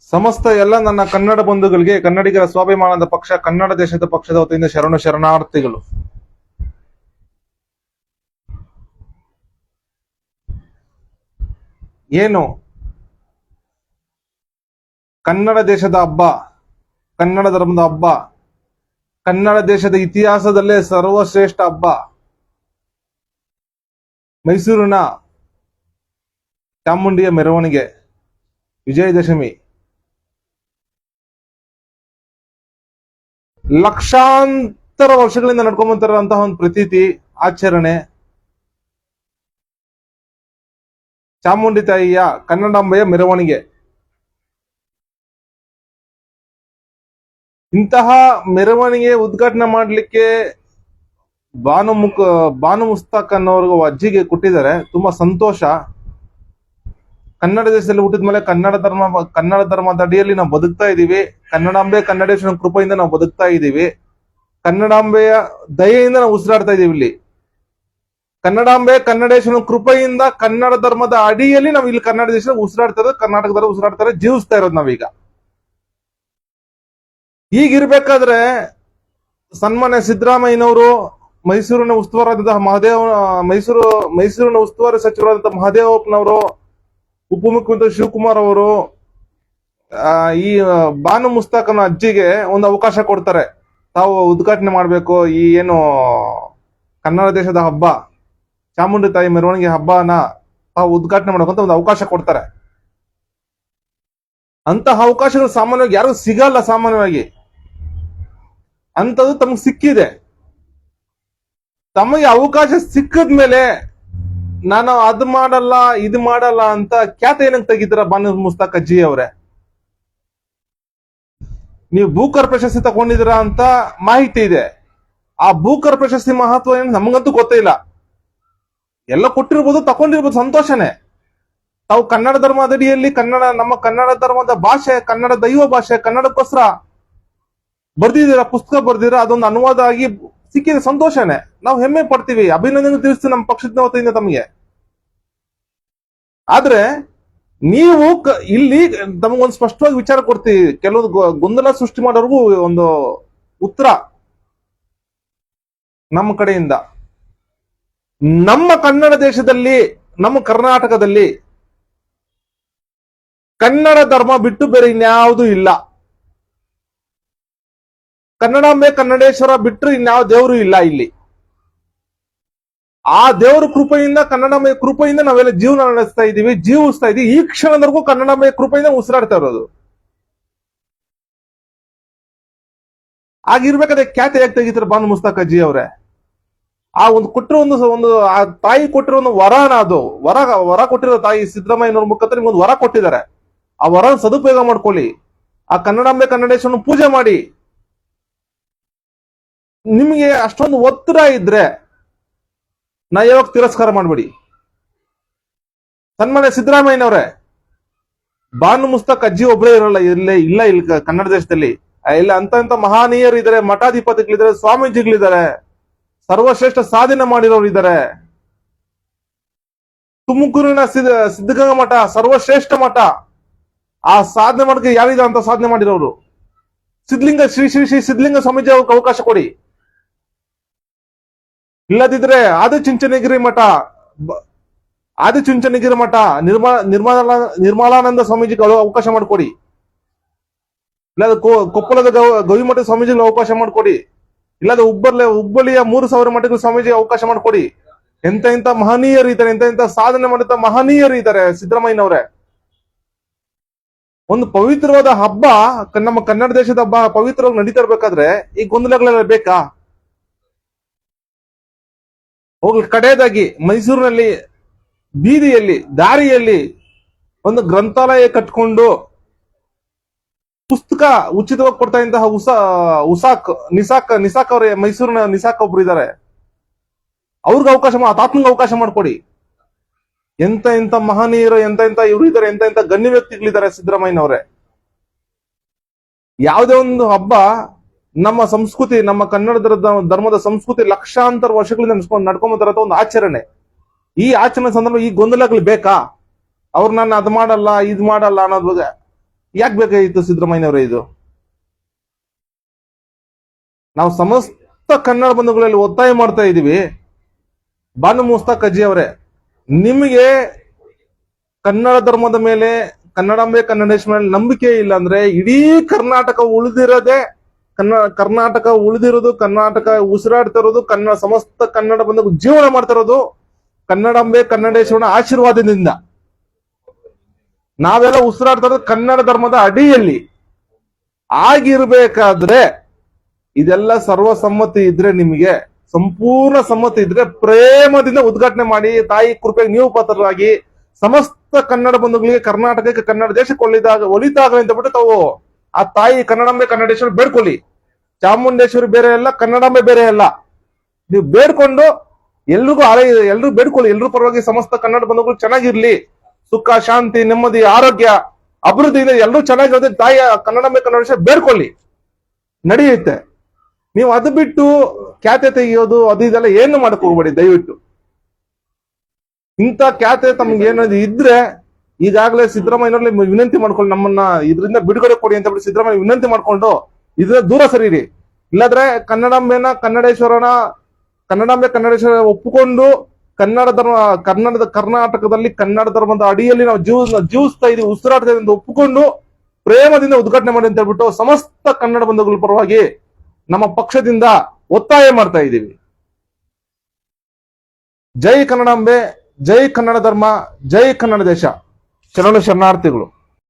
ಸಮಸ್ತ ಎಲ್ಲ ನನ್ನ ಕನ್ನಡ ಬಂಧುಗಳಿಗೆ, ಕನ್ನಡಿಗರ ಸ್ವಾಭಿಮಾನದ ಪಕ್ಷ, ಕನ್ನಡ ದೇಶದ ಪಕ್ಷದ ವತಿಯಿಂದ ಶರಣ ಶರಣಾರ್ಥಿಗಳು. ಏನು? ಕನ್ನಡ ದೇಶದ ಹಬ್ಬ, ಕನ್ನಡ ಧರ್ಮದ ಹಬ್ಬ, ಕನ್ನಡ ದೇಶದ ಇತಿಹಾಸದಲ್ಲೇ ಸರ್ವಶ್ರೇಷ್ಠ ಹಬ್ಬ. ಮೈಸೂರಿನ ಚಾಮುಂಡಿಯ ಮೆರವಣಿಗೆ, ವಿಜಯದಶಮಿ. ಲಕ್ಷಾಂತರ ವರ್ಷಗಳಿಂದ ನಡ್ಕೊಂಡ್ ಬಂತಿರುವಂತಹ ಒಂದು ಪ್ರತೀತಿ, ಆಚರಣೆ. ಚಾಮುಂಡಿ ತಾಯಿಯ ಕನ್ನಡಾಂಬೆಯ ಮೆರವಣಿಗೆ. ಇಂತಹ ಮೆರವಣಿಗೆ ಉದ್ಘಾಟನೆ ಮಾಡಲಿಕ್ಕೆ ಭಾನುಮುಖ ಭಾನು ಮುಸ್ತಾಕ್ ಅನ್ನೋರ್ಗ ಅಜ್ಜಿಗೆ ಕೊಟ್ಟಿದ್ದಾರೆ. ತುಂಬಾ ಸಂತೋಷ. ಕನ್ನಡ ದೇಶದಲ್ಲಿ ಹುಟ್ಟಿದ ಮೇಲೆ ಕನ್ನಡ ಧರ್ಮ, ಕನ್ನಡ ಧರ್ಮದ ಅಡಿಯಲ್ಲಿ ನಾವು ಬದುಕ್ತಾ ಇದೀವಿ. ಕನ್ನಡಾಂಬೆ ಕನ್ನಡೇಶ್ವರನ ಕೃಪೆಯಿಂದ ನಾವು ಬದುಕ್ತಾ ಇದ್ದೀವಿ ಕನ್ನಡಾಂಬೆಯ ದಯೆಯಿಂದ ನಾವು ಉಸಿರಾಡ್ತಾ ಇದೀವಿ ಇಲ್ಲಿ. ಕನ್ನಡಾಂಬೆ ಕನ್ನಡೇಶ್ವರನ ಕೃಪೆಯಿಂದ ಕನ್ನಡ ಧರ್ಮದ ಅಡಿಯಲ್ಲಿ ನಾವು ಇಲ್ಲಿ ಕನ್ನಡ ದೇಶದಲ್ಲಿ ಉಸಿರಾಡ್ತಾ ಇರೋದು, ಕರ್ನಾಟಕದಲ್ಲಿ ಉಸಿರಾಡ್ತಾರೆ ಜೀವಿಸ್ತಾ ಇರೋದು ನಾವೀಗ. ಈಗಿರ್ಬೇಕಾದ್ರೆ ಸನ್ಮಾನ್ಯ ಸಿದ್ದರಾಮಯ್ಯನವರು, ಮೈಸೂರಿನ ಉಸ್ತುವಾರಾದಂತಹ ಮಹದೇವ, ಮೈಸೂರು, ಮೈಸೂರಿನ ಉಸ್ತುವಾರಿ ಸಚಿವರಾದಂತಹ ಮಹದೇವಪ್ಪನವರು ಉಪಮುಖ್ಯಮಂತ್ರಿ ಶಿವಕುಮಾರ್ ಅವರು ಈ ಬಾನು ಮುಸ್ತಾಕನ ಅಜ್ಜಿಗೆ ಒಂದು ಅವಕಾಶ ಕೊಡ್ತಾರೆ. ತಾವು ಉದ್ಘಾಟನೆ ಮಾಡಬೇಕು. ಈ ಏನು, ಕನ್ನಡ ದೇಶದ ಹಬ್ಬ, ಚಾಮುಂಡಿ ತಾಯಿ ಮೆರವಣಿಗೆ ಹಬ್ಬನ ತಾವು ಉದ್ಘಾಟನೆ ಮಾಡಬೇಕಂತ ಒಂದು ಅವಕಾಶ ಕೊಡ್ತಾರೆ. ಅಂತಹ ಅವಕಾಶಗಳು ಸಾಮಾನ್ಯವಾಗಿ ಯಾರು ಸಿಗಲ್ಲ ಸಾಮಾನ್ಯವಾಗಿ. ಅಂತದ್ದು ತಮಗೆ ಸಿಕ್ಕಿದೆ. ತಮಗೆ ಅವಕಾಶ ಸಿಕ್ಕದ ಮೇಲೆ ನಾನು ಅದು ಮಾಡಲ್ಲ, ಇದು ಮಾಡಲ್ಲ ಅಂತ ಖ್ಯಾತ ಏನಂತ ತೆಗಿತೀರ ಬಾನು ಮುಸ್ತಾಕ್ ಅಜ್ಜಿ ಅವರೇ? ನೀವು ಭೂಕರ್ ಪ್ರಶಸ್ತಿ ತಗೊಂಡಿದ್ದೀರಾ ಅಂತ ಮಾಹಿತಿ ಇದೆ. ಆ ಭೂಕರ್ ಪ್ರಶಸ್ತಿ ಮಹತ್ವ ಏನು ನಮಗಂತೂ ಗೊತ್ತೇ ಇಲ್ಲ. ಎಲ್ಲ ಕೊಟ್ಟಿರ್ಬೋದು, ತಗೊಂಡಿರ್ಬೋದು, ಸಂತೋಷನೇ. ತಾವು ಕನ್ನಡ ಧರ್ಮದಡಿಯಲ್ಲಿ, ಕನ್ನಡ, ನಮ್ಮ ಕನ್ನಡ ಧರ್ಮದ ಭಾಷೆ, ಕನ್ನಡ ದೈವ ಭಾಷೆ, ಕನ್ನಡಕ್ಕೋಸ್ಕರ ಬರ್ದಿದ್ದೀರಾ, ಪುಸ್ತಕ ಬರ್ದಿರ ಅದೊಂದು ಅನುವಾದ ಆಗಿ ಸಿಕ್ಕಿದೆ ಸಂತೋಷನೇ. ನಾವು ಹೆಮ್ಮೆ ಪಡ್ತೀವಿ. ಅಭಿನಂದನೆ ತಿಳಿಸ್ತೀವಿ ನಮ್ಮ ಪಕ್ಷದ ವತಿಯಿಂದ ತಮಗೆ. ಆದ್ರೆ, ನೀವು ಇಲ್ಲಿ ತಮಗೊಂದು ಸ್ಪಷ್ಟವಾಗಿ ವಿಚಾರ ಕೊಡ್ತೀವಿ. ಕೆಲವೊಂದು ಗೊಂದಲ ಸೃಷ್ಟಿ ಮಾಡೋರ್ಗೂ ಒಂದು ಉತ್ತರ. ನಮ್ಮ ಕಡೆಯಿಂದ. ನಮ್ಮ ಕನ್ನಡ ದೇಶದಲ್ಲಿ, ನಮ್ಮ ಕರ್ನಾಟಕದಲ್ಲಿ ಕನ್ನಡ ಧರ್ಮ ಬಿಟ್ಟು ಬೇರೆ ಇನ್ಯಾವುದೂ ಇಲ್ಲ. ಕನ್ನಡಾಂಬೆ ಕನ್ನಡೇಶ್ವರ ಬಿಟ್ಟರೆ ಇನ್ಯಾವ ದೇವರು ಇಲ್ಲ ಇಲ್ಲಿ. ಆ ದೇವರ ಕೃಪೆಯಿಂದ ಕನ್ನಡಮಯ ಕೃಪೆಯಿಂದ ನಾವೆಲ್ಲ ಜೀವನ ನಡೆಸ್ತಾ ಇದೀವಿ ಜೀವಿಸ್ತಾ ಇದೀವಿ ಈ ಕ್ಷಣದವರೆಗೂ ಕನ್ನಡಮಯ ಕೃಪೆಯಿಂದ ಉಸಿರಾಡ್ತಾ ಇರೋದು. ಆಗಿರ್ಬೇಕಾದ್ರೆ ಖ್ಯಾತಿ ಯಾಕೆ ತೆಗಿತಾರೆ ಬಾನು ಮುಸ್ತಾಕ ಅಜ್ಜಿ ಅವರೇ? ಆ ಒಂದು ಕೊಟ್ಟಿರೋ ಒಂದು ಒಂದು, ಆ ತಾಯಿ ಕೊಟ್ಟಿರೋ ಒಂದು ವರನ ಅದು. ವರ ವರ ಕೊಟ್ಟಿರೋ ತಾಯಿ ಸಿದ್ದರಾಮಯ್ಯನವ್ರ ಮುಖಾಂತರ ನಿಮ್ಗೊಂದು ವರ ಕೊಟ್ಟಿದ್ದಾರೆ. ಆ ವರ ಸದುಪಯೋಗ ಮಾಡ್ಕೊಳ್ಳಿ. ಆ ಕನ್ನಡಾಂಬೆ ಕನ್ನಡೇಶ್ವರನ ಪೂಜೆ ಮಾಡಿ. ನಿಮಗೆ ಅಷ್ಟೊಂದು ಒತ್ತಡ ಇದ್ರೆ ನಾ ಯಾವಾಗ ತಿರಸ್ಕಾರ ಮಾಡಬೇಡಿ. ಸನ್ಮಾನ್ಯ ಸಿದ್ದರಾಮಯ್ಯನವ್ರೆ, ಬಾನು ಮುಸ್ತಕ್ ಅಜ್ಜಿ ಒಬ್ಬರೇ ಇರಲ್ಲ, ಇಲ್ಲೇ ಇಲ್ಲ ಇಲ್ಲಿ ಕನ್ನಡ ದೇಶದಲ್ಲಿ. ಇಲ್ಲ ಅಂತ ಅಂತ ಮಹಾನೀಯರು ಇದಾರೆ ಮಠಾಧಿಪತಿಗಳಿದ್ದಾರೆ ಸ್ವಾಮೀಜಿಗಳಿದ್ದಾರೆ ಸರ್ವಶ್ರೇಷ್ಠ ಸಾಧನೆ ಮಾಡಿರೋರು ಇದ್ದಾರೆ ತುಮಕೂರಿನ ಸಿದ್ಧ, ಸಿದ್ಧಗಂಗಾ ಮಠ, ಸರ್ವಶ್ರೇಷ್ಠ ಮಠ, ಆ ಸಾಧನೆ ಮಾಡಕ್ಕೆ ಯಾರಿದ ಅಂತ ಸಾಧನೆ ಮಾಡಿರೋರು? ಸಿದ್ಧಲಿಂಗ, ಶ್ರೀ ಶ್ರೀ ಶ್ರೀ ಸಿದ್ಧಲಿಂಗ ಸ್ವಾಮೀಜಿ ಅವ್ರಿಗೆ ಅವಕಾಶ ಕೊಡಿ. ಇಲ್ಲದಿದ್ರೆ ಆದಿಚುಂಚನಗಿರಿ ಮಠ ಆದಿಚುಂಚನಗಿರಿ ಮಠ ನಿರ್ಮಲ ನಿರ್ಮಲ ನಿರ್ಮಲಾನಂದ ಸ್ವಾಮೀಜಿಗಳು ಅವ- ಅವಕಾಶ ಮಾಡಿಕೊಡಿ. ಇಲ್ಲದ ಕೊ- ಕೊಪ್ಪಳದ ಗವಿ ಗವಿಮಠ ಸ್ವಾಮೀಜಿಗಳು ಅವಕಾಶ ಮಾಡಿಕೊಡಿ. ಇಲ್ಲದ ಹುಬ್ಬಳ್ಳಿ, ಹುಬ್ಬಳ್ಳಿಯ ಮೂರು ಸಾವಿರ ಮಠಗಳ ಸ್ವಾಮೀಜಿ ಅವಕಾಶ ಮಾಡಿಕೊಡಿ. ಎಂತ ಎಂತ ಮಹನೀಯರು ಇದ್ದಾರೆ, ಎಂತ ಎಂತ ಸಾಧನೆ ಮಾಡಿದ ಮಹನೀಯರು ಇದ್ದಾರೆ ಸಿದ್ದರಾಮಯ್ಯನವರೇ. ಒಂದು ಪವಿತ್ರವಾದ ಹಬ್ಬ ನಮ್ಮ ಕನ್ನಡ ದೇಶದ ಹಬ್ಬ, ಪವಿತ್ರವಾಗಿ ನಡೀತಾ ಇರ್ಬೇಕಾದ್ರೆ ಈ ಗೊಂದಲಗಳೆಲ್ಲ ಬೇಕಾ? ಹೋಗ್ಲಿ. ಕಡೆಯದಾಗಿ ಮೈಸೂರಿನಲ್ಲಿ ಬೀದಿಯಲ್ಲಿ, ದಾರಿಯಲ್ಲಿ ಒಂದು ಗ್ರಂಥಾಲಯ ಕಟ್ಕೊಂಡು ಪುಸ್ತಕ ಉಚಿತವಾಗಿ ಕೊಡ್ತಾ ಇಂತಹ ಉಸಾ, ಉಸಾಕ್, ನಿಸಾಕ್ ನಿಸಾಕ್ ಅವ್ರೆ, ಮೈಸೂರಿನ ನಿಸಾಕ್ ಒಬ್ರು ಇದ್ದಾರೆ. ಅವ್ರಿಗೆ ಅವಕಾಶ ಆತ್ಮಂಗೆ ಅವಕಾಶ ಮಾಡ್ಕೊಡಿ. ಎಂತ ಎಂತ ಮಹನೀಯರು, ಎಂತ ಎಂತ ಇವರು ಇದ್ದಾರೆ, ಎಂತ ಎಂತ ಗಣ್ಯ ವ್ಯಕ್ತಿಗಳಿದ್ದಾರೆ ಸಿದ್ದರಾಮಯ್ಯನವ್ರೆ. ಯಾವುದೇ ಒಂದು ಹಬ್ಬ ನಮ್ಮ ಸಂಸ್ಕೃತಿ, ನಮ್ಮ ಕನ್ನಡದ ಧರ್ಮದ- ಸಂಸ್ಕೃತಿ ಲಕ್ಷಾಂತರ ವರ್ಷಗಳಿಂದ ನಡ್ಸ್ಕೊಂಡ್ ನಡ್ಕೊಂಬತ್ತ ಒಂದು ಆಚರಣೆ. ಈ ಆಚರಣೆ ಸಂದರ್ಭ ಈ ಗೊಂದಲಗಳು ಬೇಕಾ? ಅವ್ರು ನಾನು ಅದ್ ಮಾಡಲ್ಲ, ಇದ್ ಮಾಡಲ್ಲ ಅನ್ನೋದ್ ಬಗ್ಗೆ ಯಾಕೆ ಬೇಕಾಗಿತ್ತು ಸಿದ್ದರಾಮಯ್ಯನವರೇ ಇದು? ನಾವು ಸಮಸ್ತ ಕನ್ನಡ ಬಂಧುಗಳಲ್ಲಿ ಒತ್ತಾಯ ಮಾಡ್ತಾ ಇದೀವಿ ಬಾನು ಮುಸ್ತಾಕ್ ಅಜ್ಜಿ ಅವರೇ, ನಿಮಗೆ ಕನ್ನಡ ಧರ್ಮದ ಮೇಲೆ, ಕನ್ನಡಾಂಬೆ, ಕನ್ನಡೇಶ್ ಮೇಲೆ ನಂಬಿಕೆ ಇಲ್ಲ ಅಂದ್ರೆ ಇಡೀ ಕರ್ನಾಟಕ ಉಳಿದಿರೋದೇ ಕನ್ನಡ ಕರ್ನಾಟಕ ಉಳಿದಿರೋದು, ಕರ್ನಾಟಕ ಉಸಿರಾಡ್ತಾ ಇರೋದು ಕನ್ನಡ ಸಮಸ್ತ ಕನ್ನಡ ಬಂದ ಜೀವನ ಮಾಡ್ತಾ ಇರೋದು ಕನ್ನಡಾಂಬೆ ಕನ್ನಡೇಶ್ವರನ ಆಶೀರ್ವಾದದಿಂದ. ನಾವೆಲ್ಲ ಉಸಿರಾಡ್ತಾ ಇರೋದು ಕನ್ನಡ ಧರ್ಮದ ಅಡಿಯಲ್ಲಿ. ಆಗಿರ್ಬೇಕಾದ್ರೆ ಇದೆಲ್ಲ ಸರ್ವಸಮ್ಮತಿ ಇದ್ರೆ ನಿಮಗೆ, ಸಂಪೂರ್ಣ ಸಮ್ಮತಿ ಇದ್ರೆ ಪ್ರೇಮದಿಂದ ಉದ್ಘಾಟನೆ ಮಾಡಿ, ತಾಯಿ ಕೃಪೆಗೆ ನೀವು ಪಾತ್ರರಾಗಿ, ಸಮಸ್ತ ಕನ್ನಡ ಬಂಧುಗಳಿಗೆ, ಕರ್ನಾಟಕಕ್ಕೆ ಕನ್ನಡ ದೇಶಕ್ಕೆ ಒಲಿದಾಗ ಒಲಿತಾಗಲಿ ಅಂತ ಬಿಟ್ಟು ತಾವು ಆ ತಾಯಿ ಕನ್ನಡಂಬೆ ಕನ್ನಡೇಶ್ವರ ಬೇಡ್ಕೊಳ್ಳಿ. ಚಾಮುಂಡೇಶ್ವರಿ ಬೇರೆ ಅಲ್ಲ ಕನ್ನಡಾಂಬೆ ಬೇರೆ ಅಲ್ಲ ನೀವು ಬೇಡ್ಕೊಂಡು ಎಲ್ರಿಗೂ ಆಲಯ ಎಲ್ರು ಬೇಡ್ಕೊಳ್ಳಿ, ಎಲ್ರ ಪರವಾಗಿ ಸಮಸ್ತ ಕನ್ನಡ ಬಂಧುಗಳು ಚೆನ್ನಾಗಿರ್ಲಿ. ಸುಖ, ಶಾಂತಿ, ನೆಮ್ಮದಿ, ಆರೋಗ್ಯ, ಅಭಿವೃದ್ಧಿಯಿಂದ ಎಲ್ಲರೂ ಚೆನ್ನಾಗಿರೋದೇ ತಾಯಿಯ ಕನ್ನಡಾಂಬೆ ವಿಷಯ ಬೇಡ್ಕೊಳ್ಳಿ. ನಡೆಯುತ್ತೆ. ನೀವು ಅದು ಬಿಟ್ಟು ಖ್ಯಾತೆ ತೆಗೆಯೋದು, ಅದು ಇದೆಲ್ಲ ಏನು ಮಾಡಕ್ ಹೋಗ್ಬೇಡಿ, ದಯವಿಟ್ಟು. ಇಂಥ ಖ್ಯಾತೆ ತಮ್ಗೆ ಏನಾದ್ರು ಇದ್ರೆ ಈಗಾಗಲೇ ಸಿದ್ದರಾಮಯ್ಯನಲ್ಲಿ ವಿನಂತಿ ಮಾಡ್ಕೊಳ್ಳಿ ನಮ್ಮನ್ನ ಇದರಿಂದ ಬಿಡುಗಡೆ ಕೊಡಿ ಅಂತ ಬಿಟ್ಟು ಸಿದ್ದರಾಮಯ್ಯ ವಿನಂತಿ ಮಾಡ್ಕೊಂಡು ಇದನ್ನ ದೂರ ಸರಿರಿ ಇಲ್ಲಾದ್ರೆ ಕನ್ನಡಾಂಬೆನ ಕನ್ನಡೇಶ್ವರನ, ಕನ್ನಡಾಂಬೆ ಕನ್ನಡೇಶ್ವರ ಒಪ್ಪಿಕೊಂಡು ಕನ್ನಡ ಧರ್ಮ, ಕನ್ನಡದ ಕರ್ನಾಟಕದಲ್ಲಿ ಕನ್ನಡ ಧರ್ಮದ ಅಡಿಯಲ್ಲಿ ನಾವು ಜೀವ ಜೀವಿಸ್ತಾ ಇದೀವಿ, ಉಸಿರಾಡ್ತಾ ಇದೆ ಅಂತ ಒಪ್ಪಿಕೊಂಡು ಪ್ರೇಮದಿಂದ ಉದ್ಘಾಟನೆ ಮಾಡಿ ಅಂತ ಹೇಳ್ಬಿಟ್ಟು ಸಮಸ್ತ ಕನ್ನಡ ಬಂಧುಗಳ ಪರವಾಗಿ ನಮ್ಮ ಪಕ್ಷದಿಂದ ಒತ್ತಾಯ ಮಾಡ್ತಾ ಇದ್ದೀವಿ ಜೈ ಕನ್ನಡಾಂಬೆ, ಜೈ ಕನ್ನಡ ಧರ್ಮ, ಜೈ ಕನ್ನಡ ದೇಶ. ಶರಣ ಶರಣಾರ್ಥಿಗಳು.